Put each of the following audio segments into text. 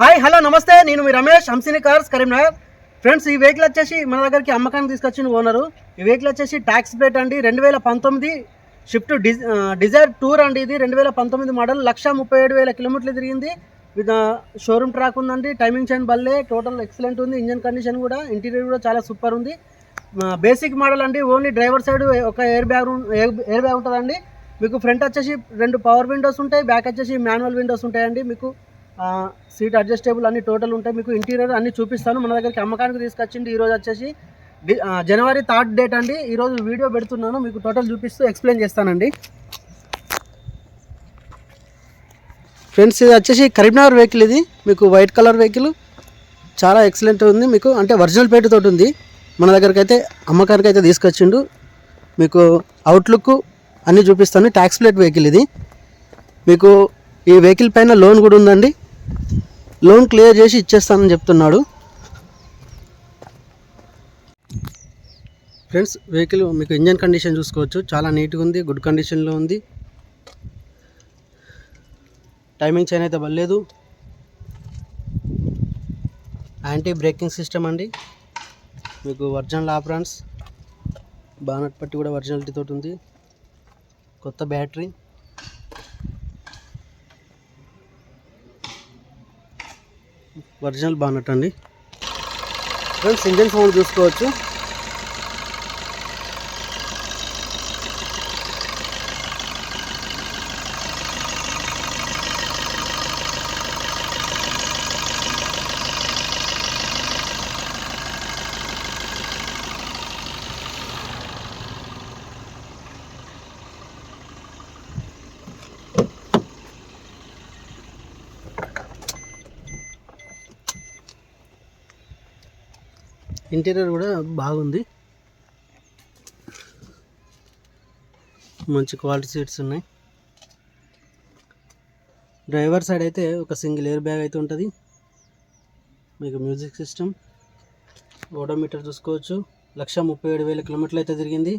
Hi hello నమస్తే. నేను మీ రమేష్ హంసిని కార్స్ కరీంనగర్ ఫ్రెండ్స్ ఈ వెహికల్ వచ్చేసి మన దగ్గరికి అమ్మకానికి తీసుకొచ్చిన ఓనరు. ఈ వెహికల్ వచ్చేసి ట్యాక్స్ ప్లేట్ అండి. రెండు వేల పంతొమ్మిది షిఫ్ట్ డిజ్ డిజైర్ టూర్ అండి ఇది. రెండు వేల పంతొమ్మిది మోడల్ లక్ష ముప్పై ఏడు వేల కిలోమీటర్లు తిరిగింది. విత్ షోరూమ్ ట్రాక్ ఉందండి. టైమింగ్ చైన్ బల్లే. టోటల్ ఎక్సలెంట్ ఉంది. ఇంజన్ కండిషన్ కూడా ఇంటీరియర్ కూడా చాలా సూపర్ ఉంది. బేసిక్ మోడల్ అండి. ఓన్లీ డ్రైవర్ సైడ్ ఒక ఎయిర్ బ్యాగ్ ఎయిర్ బ్యాగ్ ఉంటుందండి. మీకు ఫ్రంట్ వచ్చేసి రెండు పవర్ విండోస్ ఉంటాయి. బ్యాక్ వచ్చేసి మాన్యువల్ విండోస్ ఉంటాయండి. మీకు సీట్ అడ్జస్టేబుల్ అన్ని టోటల్ ఉంటాయి. మీకు ఇంటీరియర్ అన్ని చూపిస్తాను. మన దగ్గరికి అమ్మకానికి తీసుకొచ్చింది ఈరోజు వచ్చేసి జనవరి థర్డ్ డేట్ అండి. ఈరోజు వీడియో పెడుతున్నాను. మీకు టోటల్ చూపిస్తూ ఎక్స్ప్లెయిన్ చేస్తానండి. ఫ్రెండ్స్ ఇది వచ్చేసి కరీంనగర్ వెహికల్ ఇది. మీకు వైట్ కలర్ వెహికల్. చాలా ఎక్సలెంట్ ఉంది. మీకు అంటే ఒరిజినల్ పేట ఉంది. మన దగ్గరికి అయితే అమ్మకానికి అయితే తీసుకొచ్చిండు. మీకు అవుట్లుక్ అన్నీ చూపిస్తాను. ట్యాక్స్ ప్లేట్ వెహికల్ ఇది. మీకు ఈ వెహికల్ పైన లోన్ కూడా ఉందండి. లోన్ క్లియర్ చేసి ఇచ్చేస్తానని చెప్తున్నాడు. ఫ్రెండ్స్ వెహికల్ మీకు ఇంజన్ కండిషన్ చూసుకోవచ్చు. చాలా నీట్గా ఉంది గుడ్ కండిషన్లో ఉంది. టైమింగ్ చైన్ అయితే బలేదు యాంటీ బ్రేకింగ్ సిస్టమ్ అండి. మీకు ఒరిజినల్ ఆప్రాన్స్ బానట్ పట్టి కూడా ఒరిజినాలిటీతో ఉంది. కొత్త బ్యాటరీ. ఒరిజినల్ బానట్ అండి. ఫ్రెండ్స్ ఇంజన్ సౌండ్ చూసుకోవచ్చు. ఇంటీరియర్ కూడా బాగుంది. మంచి క్వాలిటీ సీట్స్ ఉన్నాయి. డ్రైవర్ సైడ్ అయితే ఒక సింగిల్ ఎయిర్ బ్యాగ్ అయితే ఉంటుంది. మీకు మ్యూజిక్ సిస్టమ్ ఓడోమీటర్ చూసుకోవచ్చు. లక్ష ముప్పై ఏడు వేల కిలోమీటర్లు అయితే తిరిగింది.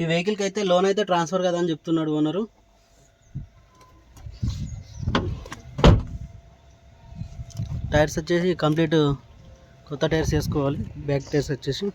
ఈ వెహికల్కి అయితే లోన్ అయితే ట్రాన్స్ఫర్ కదా అని చెప్తున్నాడు ఓనరు టైర్స్ వచ్చేసి కంప్లీట్ కొత్త టైర్స్ వేసుకోవాలి. బ్యాక్ టైర్స్ వచ్చేసి.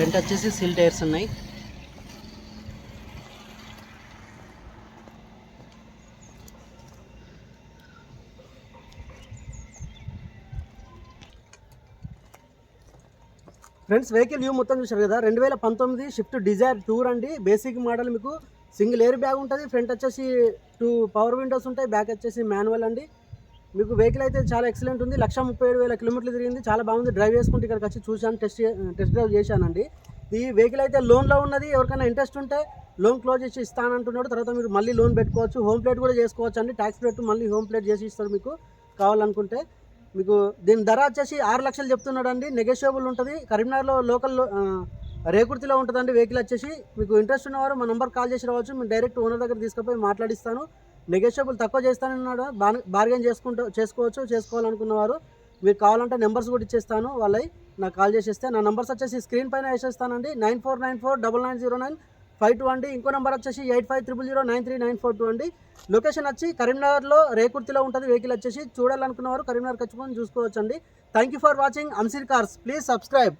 ఫ్రంట్ వచ్చేసి సిల్ టైర్స్ ఉన్నాయి. ఫ్రెండ్స్ వెహికల్ వ్యూ మొత్తం చూశారు కదా? రెండు వేల పంతొమ్మిది షిఫ్ట్ డిజైర్ టూర్ అండి. బేసిక్ మోడల్ మీకు సింగిల్ ఎయిర్ బ్యాగ్ ఉంటుంది. ఫ్రంట్ వచ్చేసి టూ పవర్ విండోస్ ఉంటాయి. బ్యాక్ వచ్చేసి మాన్యువల్ అండి. మీకు వెహికల్ అయితే చాలా ఎక్సలెంట్ ఉంది. లక్ష ముప్పై ఏడు వేల కిలోమీటర్లు తిరిగింది. చాలా బాగుంది. డ్రైవ్ చేసుకుంటే ఇక్కడికి వచ్చి చూశాను టెస్ట్ టెస్ట్ డ్రైవ్ చేశానండి. ఈ వెహికల్ అయితే లోన్లో ఉన్నది. ఎవరికైనా ఇంట్రెస్ట్ ఉంటే లోన్ క్లోజ్ చేసి ఇస్తానంటున్నాడు తర్వాత మీరు మళ్ళీ లోన్ పెట్టుకోవచ్చు. హోమ్ ప్లేట్ కూడా చేసుకోవచ్చు అండి ట్యాక్స్ ప్లేట్ మళ్ళీ హోమ్ ప్లేట్ చేసి ఇస్తారు మీకు. కావాలనుకుంటే మీకు దీని ధర వచ్చేసి ఆరు లక్షలు చెప్తున్నాడు అండి నెగోషియబుల్ ఉంటుంది. కరీంనగర్లో లోకల్ రేకుర్తిలో ఉంటుందండి వెహికల్ వచ్చేసి. మీకు ఇంట్రెస్ట్ ఉన్నవారు మా నెంబర్ కాల్ చేసి రావచ్చు. మేము డైరెక్ట్ ఓనర్ దగ్గర తీసుకుపోయి మాట్లాడిస్తాను. నెగోషియబుల్ తక్కువ చేస్తానన్నాడు. బార్గెన్ చేసుకుంటూ చేసుకోవచ్చు చేసుకోవాలనుకున్నవారు. మీరు కావాలంటే నెంబర్స్ కూడా ఇచ్చేస్తాను. వాళ్ళై నాకు కాల్ చేసేస్తే నా నెంబర్స్ వచ్చేసి స్క్రీన్ పైన వేసేస్తానండి. Nine four nine four double nine zero nine five two అండి ఇంకో నెంబర్ వచ్చేసి eight five triple zero nine three nine four two అండి. లొకేషన్ వచ్చి కరీంనగర్లో రేకుర్తిలో ఉంటుంది వెహికల్ వచ్చేసి చూడాలనుకున్నవారు కరీంనగర్కి వచ్చుకొని చూసుకోవచ్చండి. థ్యాంక్ యూ ఫర్ వాచింగ్ అంసిర్ కార్స్ ప్లీజ్ సబ్స్క్రైబ్